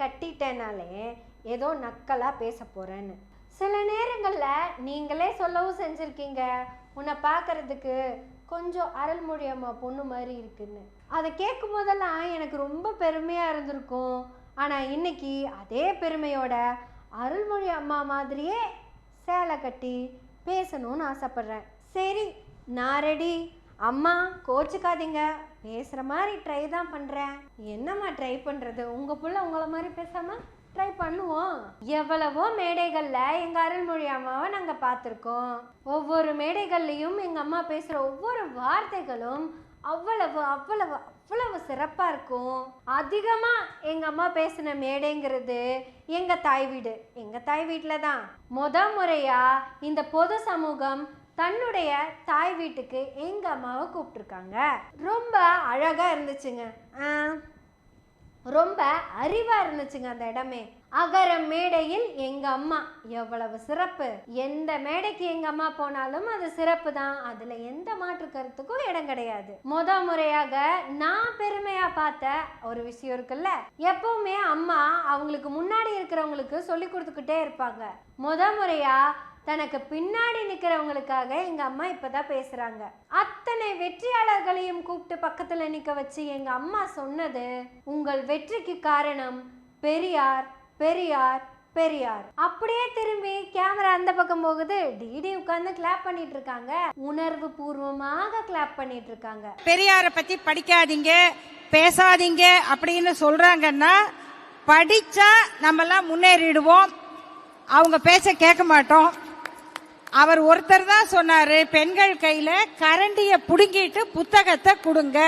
கட்டிட்டேனாலே ஏதோ நக்கலாக பேச போகிறேன்னு சில நேரங்களில் நீங்களே சொல்லவும் செஞ்சுருக்கீங்க. உன்னை பார்க்கறதுக்கு கொஞ்சம் அருள்மொழி அம்மா பொண்ணு மாதிரி இருக்குன்னு. அதை கேட்கும் போதெல்லாம் எனக்கு ரொம்ப பெருமையாக இருந்திருக்கும். ஆனால் இன்னைக்கு அதே பெருமையோட அருள்மொழி அம்மா மாதிரியே சேலை கட்டி பேசணும்னு ஆசைப்பட்றேன். சரி நான் ரெடி அம்மா கோச்சுக்காதீங்க. பேசுகிற மாதிரி ட்ரை தான் பண்ணுறேன் என்னம்மா ட்ரை பண்ணுறது உங்கள் புள்ள உங்களை மாதிரி பேசாமல் ட்ரை பண்ணுவோம். எவ்வளவோ மேடைகளில் எங்கள் அருள்மொழி அம்மாவை நாங்கள் பார்த்துருக்கோம். ஒவ்வொரு மேடைகள்லையும் எங்கள் அம்மா பேசுகிற ஒவ்வொரு வார்த்தைகளும் அவ்வளவு அவ்வளவு அவ்வளவு சிறப்பாக இருக்கும். அதிகமாக எங்கள் அம்மா பேசின மேடைங்கிறது எங்கள் தாய் வீடு. எங்கள் தாய் வீட்டில் தான். முத முறையாக இந்த பொது சமூகம் தன்னுடைய தாய் வீட்டுக்கு எங்கள் அம்மாவை கூப்பிட்ருக்காங்க ரொம்ப அழகாக இருந்துச்சுங்க. ரொம்ப அறிவா இருந்துச்சுங்க அந்த இடமே. அகர மேடையில் எங்க அம்மா. எவ்வளவு சிறப்பு. எந்த மேடைக்கு எங்க அம்மா போனாலும் அது சிறப்பு தான். அதுல எந்த மாற்று கருத்துக்கும் இடம் கிடையாது. முத முறையாக நான் பெருமையா பார்த்த ஒரு விஷயம் இருக்குல்ல? எப்பவுமே அம்மா அவங்களுக்கு முன்னாடி இருக்கிறவங்களுக்கு சொல்லி கொடுத்துக்கிட்டே இருப்பாங்க. முத முறையா தனக்கு பின்னாடி நிற்கிறவங்களுக்காக எங்கள் அம்மா இப்போ தான் பேசுகிறாங்க அத்தனை வெற்றியாளர்களையும் கூப்பிட்டு பக்கத்தில் நிற்க வச்சு எங்கள் அம்மா சொன்னது உங்கள் வெற்றிக்கு காரணம் பெரியார் பெரியார் பெரியார். அப்படியே திரும்பி கேமரா அந்த பக்கம் போகுது. டிடி உட்கார்ந்து கிளாப் பண்ணிட்டு இருக்காங்க உணர்வு பூர்வமாக கிளாப் பண்ணிட்டு இருக்காங்க பெரியாரை பத்தி படிக்காதீங்க பேசாதீங்க அப்படின்னு சொல்றாங்கன்னா படிச்சா நம்மெல்லாம் முன்னேறிடுவோம். அவங்க பேச்ச கேட்க மாட்டோம். அவர் ஒருத்தர் தான் சொன்னாரு பெண்கள் கையில கரண்டிய புடுங்கிட்டு புத்தகத்தை கொடுங்க.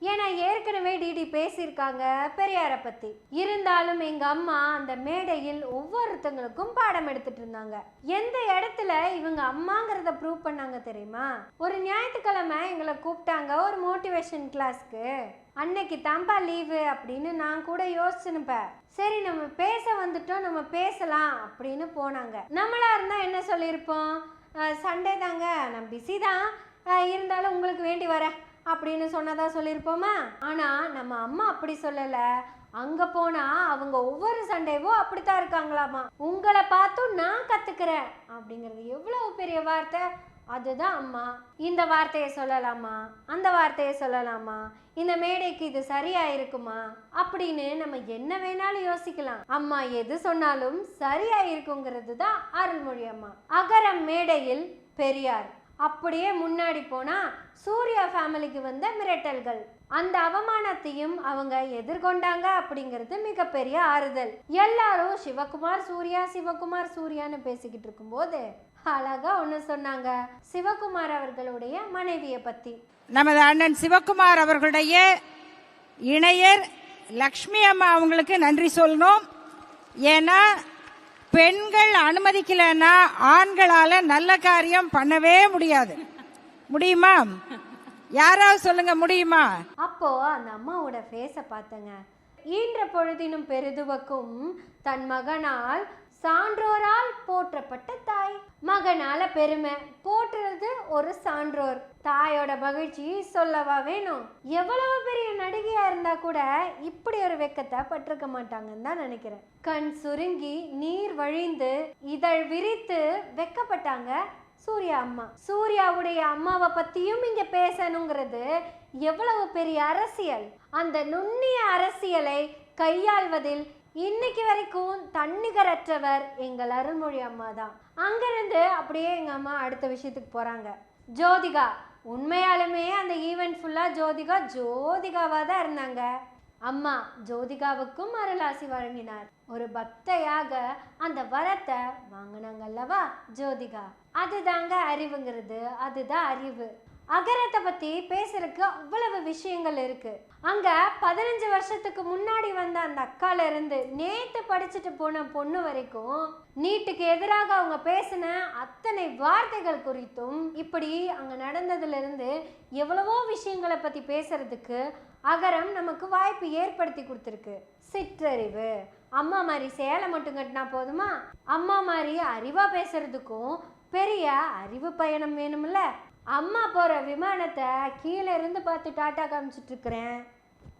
ஏன்னா ஏற்கனவே டிடி பேசியிருக்காங்க பெரியாரை பத்தி. இருந்தாலும் எங்க அம்மா அந்த மேடையில் ஒவ்வொருத்தங்களுக்கும் பாடம் எடுத்துட்டு இருந்தாங்க. எந்த இடத்துல இவங்க அம்மாங்கிறத ப்ரூவ் பண்ணாங்க தெரியுமா? ஒரு ஞாயிற்றுக்கிழமை எங்களை கூப்பிட்டாங்க ஒரு மோட்டிவேஷன் கிளாஸ்க்கு அன்னைக்கு தம்பா லீவு அப்படின்னு நான் கூட யோசிச்சுனுப்பேன் சரி நம்ம பேச வந்துட்டோம் நம்ம பேசலாம் அப்படின்னு போனாங்க. நம்மளா இருந்தா என்ன சொல்லியிருப்போம்? சண்டே தாங்க நான் பிஸி தான். இருந்தாலும் உங்களுக்கு வேண்டி வரேன். அப்படின்னு சொன்னதா சொல்லியிருப்போமா? ஆனால் நம்ம அம்மா அப்படி சொல்லலை. அங்கே போனா அவங்க ஒவ்வொரு சண்டேவும் அப்படித்தான் இருக்காங்களாமா? உங்களை பார்த்தும் நான் கத்துக்கிறேன். அப்படிங்கிறது எவ்வளவு பெரிய வார்த்தை? அதுதான் அம்மா. இந்த வார்த்தையை சொல்லலாமா? அந்த வார்த்தையை சொல்லலாமா? இந்த மேடைக்கு இது சரியா இருக்குமா? அப்படின்னு நம்ம என்ன வேணாலும் யோசிக்கலாம். அம்மா எது சொன்னாலும் சரியா இருக்குங்கிறது தான் அருள்மொழி அம்மா. அகரம் மேடையில் பெரியார். அப்படியே முன்னாடி போனா சூர்யா ஃபேமிலிக்கு வந்த மிரட்டல்கள். அந்த அவமானத்தையும் அவங்க எதிர்கொண்டாங்க அப்படிங்கிறது மிகப்பெரிய ஆறுதல். எல்லாரும் சிவகுமார் சூர்யா சிவகுமார் சூர்யான்னு பேசிக்கிட்டு இருக்கும்போது அழகா ஒன்று சொன்னாங்க. சிவகுமார் அவர்களுடைய மனைவியை பத்தி. நமது அண்ணன் சிவகுமார் அவர்களுடைய இணையர் லக்ஷ்மி அம்மா அவங்களுக்கு நன்றி சொல்லணும். ஏன்னா பெண்கள் அனுமதிக்கலைன்னா ஆண்களால நல்ல காரியம் பண்ணவே முடியாது. முடியுமா? யாராவது சொல்லுங்க முடியுமா? அப்போ அந்த அம்மாவோட ஃபேஸை பார்த்தங்க. ஈன்ற பொழுதினும் பெருதுவக்கும் தன் மகனால் சான்றோரால் போற்றப்பட்ட தாய். மகனால பெருமை. போற்றுறது ஒரு சான்றோர். தாயோட மகிழ்ச்சி சொல்லவா வேணும்? எவ்வளவு பெரிய நடிகையா இருந்தா கூட இப்படி ஒரு வெக்கத்தை பட்டிருக்க மாட்டாங்கன்னு தான் நினைக்கிறேன். கண் சுருங்கி நீர் வழிந்து இதழ் விரித்து வெக்கப்பட்டாங்க சூர்யா அம்மா. சூர்யாவுடைய அம்மாவை பத்தியும் இங்க பேசணுங்கிறது எவ்வளவு பெரிய அரசியல். அந்த நுண்ணிய அரசியலை கையாள்வதில் இன்னைக்கு வரைக்கும் தன்னிகரற்றவர் எங்கள் அருள்மொழி அம்மா தான் அங்கிருந்து அப்படியே எங்கள் அம்மா அடுத்த விஷயத்துக்கு போகிறாங்க ஜோதிகா உண்மையாலுமே அந்த ஈவெண்ட் ஃபுல்லாக ஜோதிகா ஜோதிகாவாக தான் இருந்தாங்க. அம்மா ஜோதிகாவுக்கும் அருளாசி வழங்கினார். ஒரு பக்தையாக அந்த வரத்தை வாங்கினாங்க அல்லவா ஜோதிகா? அதுதாங்க அறிவுங்கிறது அதுதான் அறிவு. அகரத்தை பற்றி பேசுறதுக்கு அவ்வளவு விஷயங்கள் இருக்கு. அங்கே பதினஞ்சு வருஷத்துக்கு முன்னாடி வந்த அந்த அக்கால இருந்து படிச்சுட்டு போன பொண்ணு வரைக்கும் நீட்டுக்கு எதிராக அவங்க பேசின அத்தனை வார்த்தைகள் குறித்தும் இப்படி அங்கே நடந்ததுலேருந்து எவ்வளவோ விஷயங்களை பற்றி பேசுறதுக்கு அகரம் நமக்கு வாய்ப்பு ஏற்படுத்தி கொடுத்துருக்கு. சிற்றறிவு. அம்மா மாதிரி சேலை மட்டும் கட்டினா போதுமா? அம்மா மாதிரி அறிவாக பேசுறதுக்கும் பெரிய அறிவு பயணம் வேணும்ல? அம்மா போகிற விமானத்தை கீழே இருந்து பார்த்து டாட்டா காமிச்சிட்ருக்கிறேன்.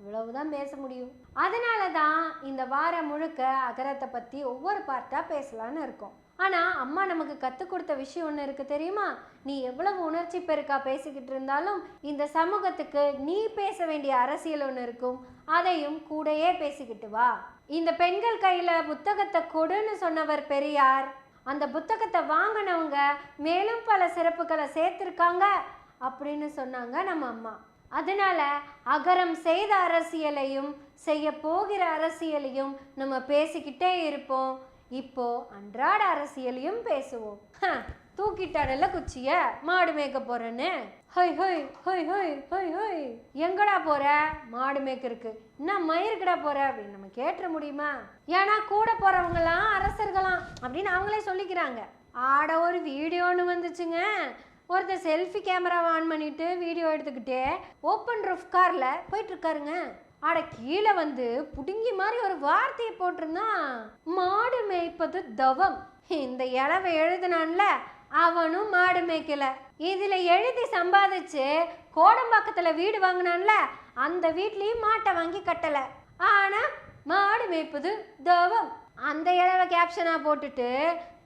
இவ்வளவுதான் பேச முடியும். அதனால தான் இந்த வாரம் முழுக்க அகரத்தை பற்றி ஒவ்வொரு பார்ட்டாக பேசலான்னு இருக்கோம். ஆனால் அம்மா நமக்கு கற்றுக் கொடுத்த விஷயம் ஒன்று இருக்குது தெரியுமா? நீ எவ்வளவு உணர்ச்சி பெருக்கா பேசிக்கிட்டு இருந்தாலும் இந்த சமூகத்துக்கு நீ பேச வேண்டிய அரசியல் ஒன்று இருக்கும். அதையும் கூடயே பேசிக்கிட்டு வா. இந்த பெண்கள் கையில் புத்தகத்தை கொடுன்னு சொன்னவர் பெரியார். அந்த புத்தகத்தை வாங்கினவங்க மேலும் பல சிறப்புகளை சேர்த்துருக்காங்க அப்படின்னு சொன்னாங்க நம்ம அம்மா. அதனால அகரம் செய்த அரசியலையும் செய்ய போகிற அரசியலையும் நம்ம பேசிக்கிட்டே இருப்போம். இப்போ அன்றாட அரசியலையும் பேசுவோம். ஹ, தூக்கிட்டாடல குச்சிய? மாடு மேய்க்க போறேன்னு. ஹொய் ஹொய் ஹொய் ஹொய் ஹொய் ஹொய். எங்கடா போற? மாடு மேய்க்கிறதுக்கு. என்ன மயிருக்குடா போற? அப்படின்னு நம்ம கேட்டுற முடியுமா? ஏன்னா கூட போறவங்கலாம் அரசர்களாம் அப்படின்னு அவங்களே சொல்லிக்கிறாங்க. ஆட ஒரு வீடியோன்னு வந்துச்சுங்க. ஒருத்தர் செல்ஃபி கேமராவை ஆன் பண்ணிட்டு வீடியோ எடுத்துக்கிட்டே ஓப்பன் ரூஃப் காரில் போயிட்டு இருக்காருங்க ஆட கீழே வந்து புடுங்கி மாதிரி ஒரு வார்த்தையை போட்டிருந்தான். மாடு மேய்ப்பது தவம். இந்த இளவை எழுதுனான்ல அவனும் மாடு மேய்க்கல. இதுல எழுதி சம்பாதிச்சு கோடம்பாக்கத்துல வீடு வாங்கினான்ல அந்த வீட்லயும் மாட்டை வாங்கி கட்டல. ஆனா மாடு மேய்ப்பது தவம். அந்த இளவை கேப்ஷனா போட்டுட்டு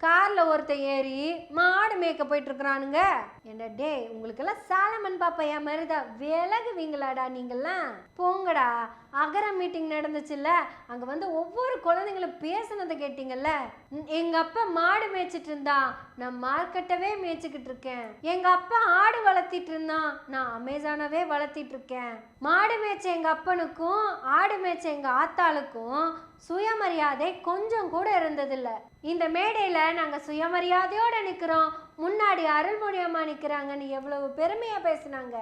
கார்ல ஒருத்தன் ஏறி மாடு மேய்க்க போயிட்டு இருக்கிறானுங்க. என்ன டே உங்களுக்கெல்லாம் சாலமன் பாப்பையா மாதிரிதான் விலகுவீங்களாடா நீங்கள்லாம். போங்கடா. அகரம் மீட்டிங் நடந்துச்சுல்ல? அங்கே வந்து ஒவ்வொரு குழந்தைங்களும் பேசுனதை கேட்டிங்கல்ல? எங்கள் அப்பா மாடு மேய்ச்சிட்டு இருந்தான். நான் மார்க்கெட்டவே மேய்ச்சிக்கிட்டு இருக்கேன். எங்கள் அப்பா ஆடு வளர்த்திட்டு இருந்தான். நான் அமேசானவே வளர்த்திட்டு இருக்கேன். மாடு மேய்ச்ச எங்கள் அப்பனுக்கும் ஆடு மேய்ச்ச எங்கள் ஆத்தாளுக்கும் சுயமரியாதை கொஞ்சம் கூட இருந்ததில்ல. இந்த மேடையில் நாங்கள் சுயமரியாதையோடு நிற்கிறோம் முன்னாடி அருள்மொழி அம்மா எவ்வளவு பெருமையாக பேசுனாங்க.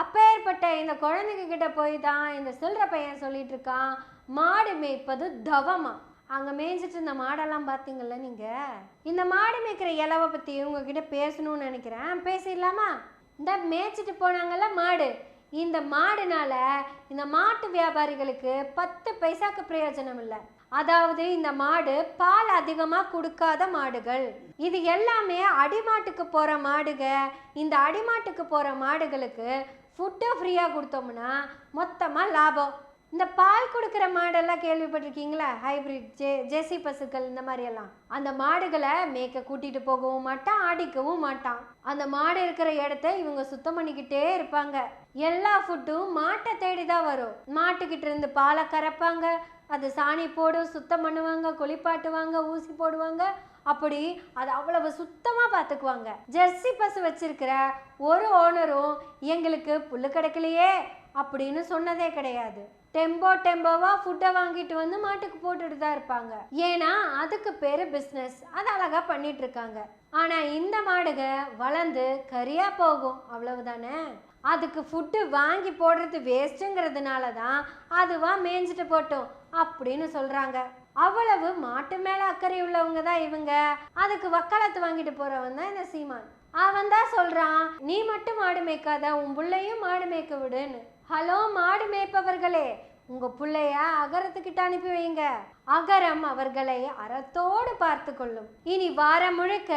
அப்பேற்பட்ட இந்த குழந்தைங்க கிட்ட போய் தான் இந்த சில்லற பையன் சொல்லிட்டு இருக்கான். மாடு மேய்ப்பது தவமா? அங்கே மேய்ஞ்சிட்டு இந்த மாடெல்லாம் பார்த்தீங்கல்ல நீங்கள் இந்த மாடு மேய்க்கிற இலவை பற்றி உங்ககிட்ட பேசணும்னு நினைக்கிறேன். பேசிடலாமா? இந்த மேய்ச்சிட்டு போனாங்கல்ல மாடு. இந்த மாடுனால இந்த மாட்டு வியாபாரிகளுக்கு பத்து பைசாக்கு பிரயோஜனம் இல்லை. அதாவது இந்த மாடு பால் அதிகமாக கொடுக்காத மாடுகள். இது எல்லாமே அடிமாட்டுக்கு போகிற மாடுக. இந்த அடிமாட்டுக்கு போகிற மாடுகளுக்கு ஃபுட்டு ஃப்ரீயாக கொடுத்தோம்னா மொத்தமாக லாபம். இந்த பால் கொடுக்குற மாடெல்லாம் கேள்விப்பட்டிருக்கீங்களா? ஹைபிரிட் ஜே ஜெர்சி பசுக்கள் இந்த மாதிரியெல்லாம். அந்த மாடுகளை மேய்க்க கூட்டிகிட்டு போகவும் மாட்டான் ஆடிக்கவும் மாட்டான். அந்த மாடு இருக்கிற இடத்த இவங்க சுத்தம் பண்ணிக்கிட்டே இருப்பாங்க. எல்லா ஃபுட்டும் மாட்டை தேடி தான் வரும். மாட்டுக்கிட்ட இருந்து பாலை கறப்பாங்க. அது சாணி போடும் சுத்தம் பண்ணுவாங்க குளிப்பாட்டுவாங்க ஊசி போடுவாங்க. அப்படி அது அவ்வளவு சுத்தமாக பார்த்துக்குவாங்க ஜெர்சி பசு வச்சிருக்கிற ஒரு ஓனரும் எங்களுக்கு புல்லு கிடைக்கலையே அப்படின்னு சொன்னதே கிடையாது. டெம்போ டெம்போவா ஃபுட்டை வாங்கிட்டு வந்து மாட்டுக்கு போட்டுட்டு தான் இருப்பாங்க. ஏன்னா அதுக்கு பேர் பிஸ்னஸ் அது அழகாக பண்ணிட்டு இருக்காங்க. ஆனா இந்த மாடுக வளர்ந்து கரியா போகும். அவ்வளவுதானே? அதுக்கு ஃபுட்டு வாங்கி போடுறது வேஸ்ட்டுங்கிறதுனால தான் அதுவா மேய்ஞ்சிட்டு போட்டோம். அப்படின்னு சொல்றாங்க. அவ்வளவு மாட்டு மேல அக்கறை உள்ளவங்க தான் இவங்க. அதுக்கு வக்காலத்து வாங்கிட்டு போறவன் தான் இந்த சீமான். அவன் தான் சொல்றான் நீ மட்டும் மாடு மேய்க்காத உன் பிள்ளையும் மாடு மேய்க்க விடுன்னு. ஹலோ மாடு மேய்ப்பவர்களே உங்க பிள்ளைய அகரத்துக்கிட்ட அனுப்பி வைங்க. அகரம் அவர்களை அறத்தோடு பார்த்து கொள்ளும். இனி வாரம் முழுக்க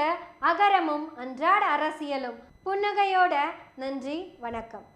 அகரமும் அன்றாட அரசியலும். புன்னகையோட நன்றி வணக்கம்.